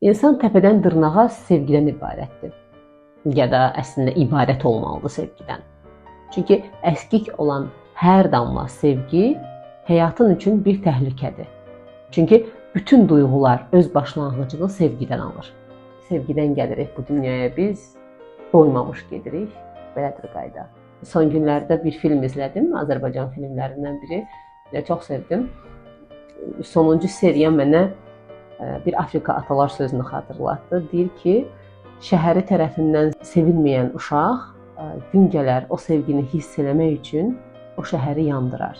İnsan təpədən dırnağa sevgidən ibarətdir. Ya da əslində ibarət olmalıdır sevgidən. Çünki əskik olan hər damla sevgi həyatın üçün bir təhlükədir. Çünki bütün duyğular öz başlanğıcını sevgidən alır. Sevgidən gəlirik bu dünyaya biz, doymamış gedirik. Belədir qayda. Son günlərdə bir film izlədim, Azərbaycan filmlərindən biri. Çox sevdim. Sonuncu seriya mənə bir Afrika atalar sözünü xatırlatdı. Deyir ki, şəhəri tərəfindən sevilməyən uşaq gün gələr o sevgini hiss eləmək üçün o şəhəri yandırar.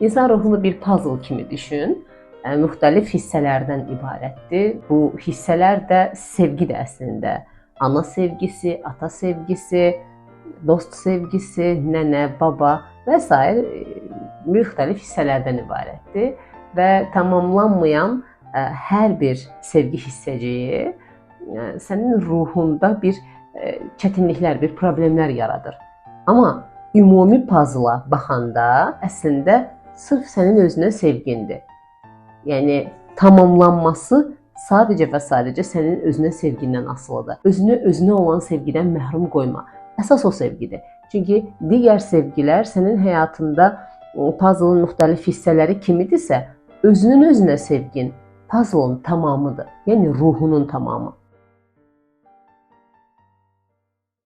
İnsan ruhunu bir puzzle kimi düşün. Müxtəlif hissələrdən ibarətdir. Bu hissələr də sevgi də əslində. Ana sevgisi, ata sevgisi, dost sevgisi, nənə, baba və s. müxtəlif hissələrdən ibarətdir və tamamlanmayan hər bir sevgi hissəciyi sənin ruhunda bir çətinliklər, bir problemlər yaradır. Amma ümumi puzzle-a baxanda əslində sırf sənin özünə sevgindir. Yəni tamamlanması sadəcə və sadəcə sənin özünə sevgindən asılıdır. Özünü özünə olan sevgidən məhrum qoyma. Əsas o sevgidir. Çünki digər sevgilər sənin həyatında o puzzle-ın müxtəlif hissələri kimidirsə, özünün özünə sevgin puzzle-ın tamamıdır. Yəni ruhunun tamamı.